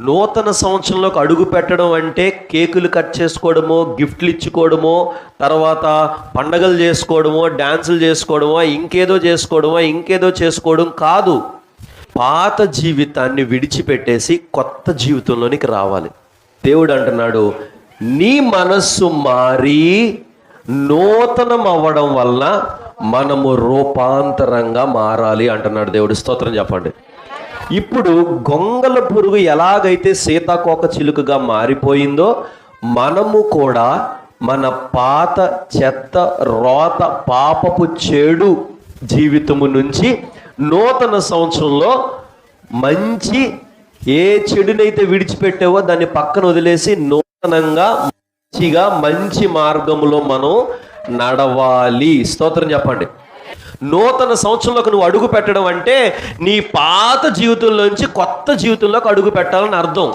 నూతన సంవత్సరంలోకి అడుగు పెట్టడం అంటే కేకులు కట్ చేసుకోవడమో గిఫ్ట్లు ఇచ్చుకోవడమో తర్వాత పండగలు చేసుకోవడమో డ్యాన్సులు చేసుకోవడమో ఇంకేదో చేసుకోవడమో ఇంకేదో చేసుకోవడం కాదు. పాత జీవితాన్ని విడిచిపెట్టేసి కొత్త జీవితంలోనికి రావాలి. దేవుడు అంటున్నాడు నీ మనస్సు మారి నూతనం అవ్వడం వల్ల మనము రూపాంతరంగా మారాలి అంటున్నాడు దేవుడు. స్తోత్రం చెప్పండి. ఇప్పుడు గొంగల పురుగు ఎలాగైతే సీతాకోక చిలుకగా మారిపోయిందో మనము కూడా మన పాత చెత్త రోత పాపపు చెడు జీవితము నుంచి నూతన సంవత్సరంలో మంచి ఏ చెడునైతే విడిచిపెట్టావో దాన్ని పక్కన వదిలేసి నూతనంగా మంచిగా మంచి మార్గంలో మనం నడవాలి. స్తోత్రం చెప్పండి. నూతన సంవత్సరంలోకి నువ్వు అడుగు పెట్టడం అంటే నీ పాత జీవితంలోంచి కొత్త జీవితంలోకి అడుగు పెట్టాలని అర్థం.